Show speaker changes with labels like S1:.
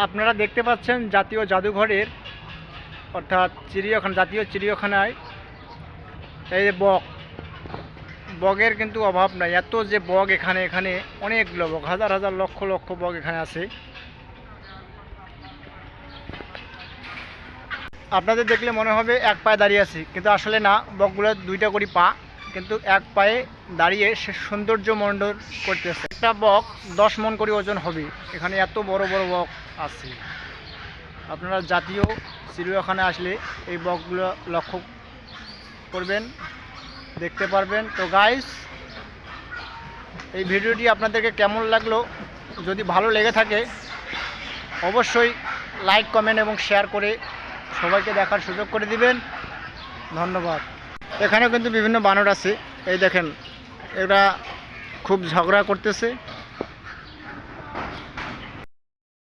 S1: আপনারা দেখতে পাচ্ছেন জাতীয় জাদুঘরের, অর্থাৎ চিড়িয়াখানা, জাতীয় চিড়িয়াখানায় এই যে বক। বগের কিন্তু অভাব নাই। এত যে বগ এখানে এখানে অনেকগুলো বগ হাজার হাজার, লক্ষ লক্ষ বগ এখানে আছে। আপনাদের দেখলে মনে হবে এক পায়ে দাঁড়িয়ে আছি, কিন্তু আসলে না, বকগুলো দুইটা করে পা, কিন্তু এক পায়ে দাঁড়িয়ে সে সৌন্দর্য মণ্ডল করতেছে। একটা বক দশ মন করে ওজন হবে। এখানে এত বড় বড় বক। আছে। আপনারা জাতীয় চিড়িয়াখানায় আসলে এই বকগুলো লক্ষ্য করবেন, দেখতে পারবেন। তো গাইস এই ভিডিওটি আপনাদেরকে কেমন লাগল? যদি ভালো লেগে থাকে, অবশ্যই লাইক কমেন্ট এবং শেয়ার করে সবাইকে দেখার সুযোগ করে দিবেন। ধন্যবাদ। এখানেও কিন্তু বিভিন্ন বানর আছে। এই দেখেন, এরা খুব ঝগড়া করতেছে।